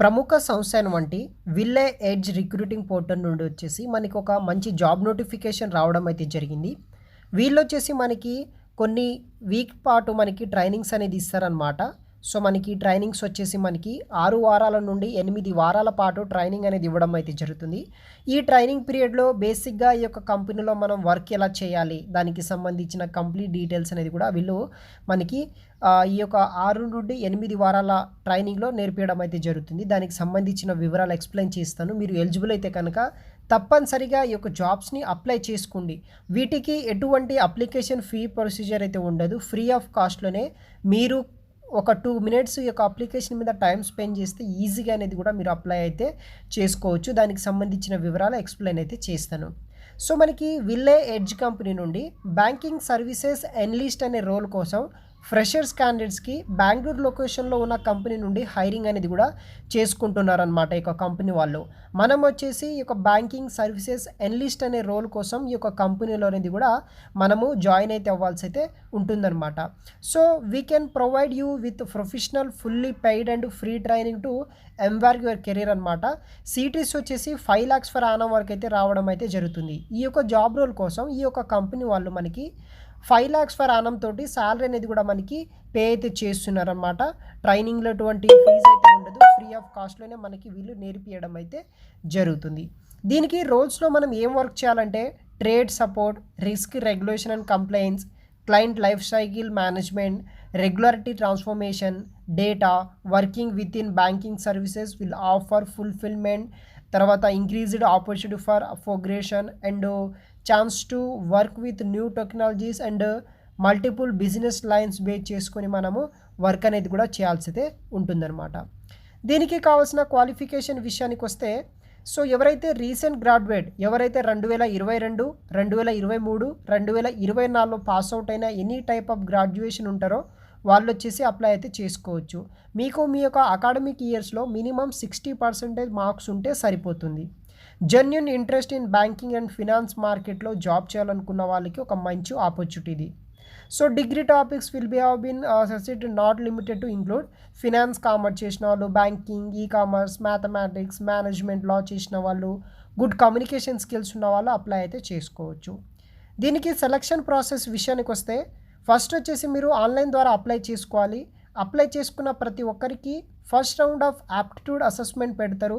ప్రముఖ సంస్థ వంటి విల్లే ఎడ్జ్ రిక్రూటింగ్ పోర్టల్ నుండి వచ్చేసి మనకి ఒక మంచి జాబ్ నోటిఫికేషన్ రావడం అయితే జరిగింది. వీళ్ళు వచ్చేసి మనకి కొన్ని వీక్ పాటు మనకి ట్రైనింగ్స్ అనేది ఇస్తారనమాట సో మనకి ట్రైనింగ్స్ వచ్చేసి మనకి ఆరు వారాల నుండి ఎనిమిది వారాల పాటు ట్రైనింగ్ అనేది ఇవ్వడం అయితే జరుగుతుంది. ఈ ట్రైనింగ్ పీరియడ్లో బేసిక్గా ఈ యొక్క కంపెనీలో మనం వర్క్ ఎలా చేయాలి దానికి సంబంధించిన కంప్లీట్ డీటెయిల్స్ అనేది కూడా వీళ్ళు మనకి ఈ యొక్క ఆరు నుండి ఎనిమిది వారాల ట్రైనింగ్లో నేర్పించడం అయితే జరుగుతుంది. దానికి సంబంధించిన వివరాలు ఎక్స్ప్లెయిన్ చేస్తాను. మీరు ఎలిజిబుల్ అయితే కనుక తప్పనిసరిగా ఈ యొక్క జాబ్స్ని అప్లై చేసుకోండి. వీటికి ఎటువంటి అప్లికేషన్ ఫీ ప్రొసీజర్ అయితే ఉండదు. ఫ్రీ ఆఫ్ కాస్ట్లోనే మీరు ఒక టూ మినిట్స్ ఈ యొక్క అప్లికేషన్ మీద టైం స్పెండ్ చేస్తే ఈజీగా అనేది కూడా మీరు అప్లై అయితే చేసుకోవచ్చు. దానికి సంబంధించిన వివరాలు ఎక్స్ప్లెయిన్ అయితే చేస్తాను. సో మనకి విల్లే ఎడ్జ్ కంపెనీ నుండి బ్యాంకింగ్ సర్వీసెస్ ఎన్లిస్ట్ అనే రోల్ కోసం ఫ్రెషర్స్ క్యాండిడేట్స్కి బెంగళూరు లొకేషన్లో ఉన్న కంపెనీ నుండి హైరింగ్ అనేది కూడా చేసుకుంటున్నారనమాట ఈ యొక్క కంపెనీ వాళ్ళు. మనం వచ్చేసి ఈ యొక్క బ్యాంకింగ్ సర్వీసెస్ ఎన్లిస్ట్ అనే రోల్ కోసం ఈ యొక్క కంపెనీలో అనేది కూడా మనము జాయిన్ అయితే అవ్వాల్సి అయితే ఉంటుందన్నమాట. So we can provide you with professional fully paid and free training to embark your career అనమాట సిటీస్ వచ్చేసి ఫైవ్ ల్యాక్స్ ఫర్ ఆనం వరకు అయితే రావడం అయితే జరుగుతుంది. ఈ యొక్క జాబ్ రోల్ కోసం ఈ యొక్క కంపెనీ వాళ్ళు మనకి ఫైవ్ ల్యాక్స్ ఫర్ ఆనం తోటి శాలరీ అనేది కూడా మనకి పే అయితే చేస్తున్నారనమాట ట్రైనింగ్లో ఎటువంటి ఫీజు అయితే ఉండదు. ఫ్రీ ఆఫ్ కాస్ట్లోనే మనకి వీళ్ళు నేర్పియడం అయితే జరుగుతుంది. దీనికి రోల్స్లో మనం ఏం వర్క్ చేయాలంటే trade support risk regulation and complaints client life cycle management regularity transformation data working with in banking services will offer fulfilment తర్వాత increased opportunity for progression and chance to work with new technologies and multiple business lines base చేసుకొని మనము work అనేది కూడా చేయాల్సితే ఉంటుందన్నమాట. దీనికి కావాల్సిన qualification విషయానికి వస్తే సో ఎవరైతే రీసెంట్ గ్రాడ్యుయేట్ ఎవరైతే రెండు వేల ఇరవై రెండు రెండు వేల ఇరవై మూడు రెండు వేల ఇరవై నాలుగులో పాస్ అవుట్ అయిన ఎనీ టైప్ ఆఫ్ గ్రాడ్యుయేషన్ ఉంటారో వాళ్ళు వచ్చేసి అప్లై అయితే చేసుకోవచ్చు. మీకు మీ యొక్క అకాడమిక్ ఇయర్స్లో మినిమం సిక్స్టీ పర్సెంటేజ్ మార్క్స్ ఉంటే సరిపోతుంది. Genuine interest in banking and finance మార్కెట్లో జాబ్ చేయాలనుకున్న వాళ్ళకి ఒక మంచి ఆపర్చునిటీ ఇది. So degree topics will be have been subsidised not limited to include finance commerce చేసిన వాళ్ళు banking e commerce mathematics management లా చేసిన వాళ్ళు గుడ్ కమ్యూనికేషన్ స్కిల్స్ ఉన్న వాళ్ళు అప్లై అయితే చేసుకోవచ్చు. దీనికి సెలక్షన్ ప్రాసెస్ విషయానికి వస్తే ఫస్ట్ వచ్చేసి మీరు ఆన్లైన్ ద్వారా అప్లై చేసుకోవాలి. అప్లై చేసుకున్న ప్రతి ఒక్కరికి first round of aptitude assessment పెడతారు.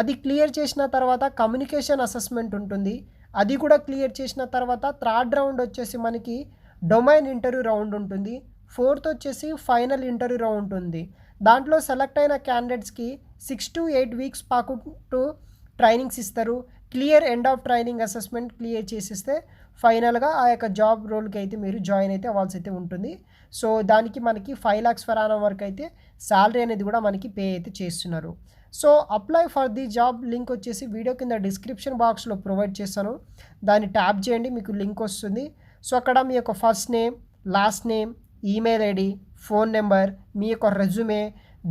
అది క్లియర్ చేసిన తర్వాత కమ్యూనికేషన్ అసెస్మెంట్ ఉంటుంది. అది కూడా క్లియర్ చేసిన తర్వాత థర్డ్ రౌండ్ వచ్చేసి మనకి డొమైన్ ఇంటర్వ్యూ రౌండ్ ఉంటుంది. ఫోర్త్ వచ్చేసి ఫైనల్ ఇంటర్వ్యూ రౌండ్ ఉంటుంది దాంట్లో సెలెక్ట్ అయిన క్యాండిడేట్స్కి సిక్స్ టు ఎయిట్ వీక్స్ పాటు ట్రైనింగ్స్ ఇస్తారు. Clear end of training assessment clear చేసిస్తే ఫైనల్గా ఆ యొక్క జాబ్ రోల్కి అయితే మీరు జాయిన్ అయితే అవ్వాల్సి అయితే ఉంటుంది. సో దానికి మనకి ఫైవ్ ల్యాక్స్ ఫర్ ఆనం వరకు అయితే శాలరీ అనేది కూడా మనకి పే అయితే చేస్తున్నారు. So apply for the job link వచ్చేసి వీడియో కింద డిస్క్రిప్షన్ బాక్స్లో ప్రొవైడ్ చేస్తాను దాన్ని ట్యాప్ చేయండి మీకు లింక్ వస్తుంది. సో అక్కడ మీ యొక్క first name last name email ID phone number మీ యొక్క రెజ్యూమే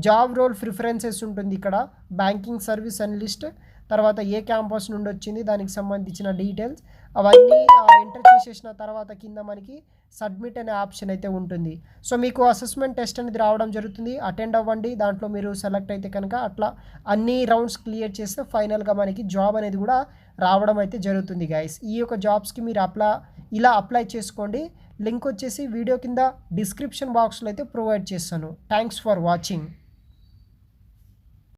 జాబ్ రోల్ ప్రిఫరెన్సెస్ ఉంటుంది ఇక్కడ. బ్యాంకింగ్ సర్వీస్ అనలిస్ట్ తర్వాత ఏ క్యాంపస్ నుండి వచ్చింది దానికి సంబంధించిన డీటెయిల్స్. అవన్నీ ఎంటర్ చేసేసిన తర్వాత కింద మనకి సబ్మిట్ అనే ఆప్షన్ అయితే ఉంటుంది. సో మీకు అసెస్మెంట్ టెస్ట్ అనేది రావడం జరుగుతుంది. అటెండ్ అవ్వండి. దాంట్లో మీరు సెలెక్ట్ అయితే కనుక అట్లా అన్ని రౌండ్స్ క్లియర్ చేస్తే ఫైనల్గా మనకి జాబ్ అనేది కూడా రావడం అయితే జరుగుతుంది గైస్ ఈ యొక్క జాబ్స్కి మీరు అప్లా ఇలా అప్లై చేసుకోండి. లింక్ వచ్చేసి వీడియో కింద డిస్క్రిప్షన్ బాక్స్లో అయితే ప్రొవైడ్ చేస్తాను. Thanks for watching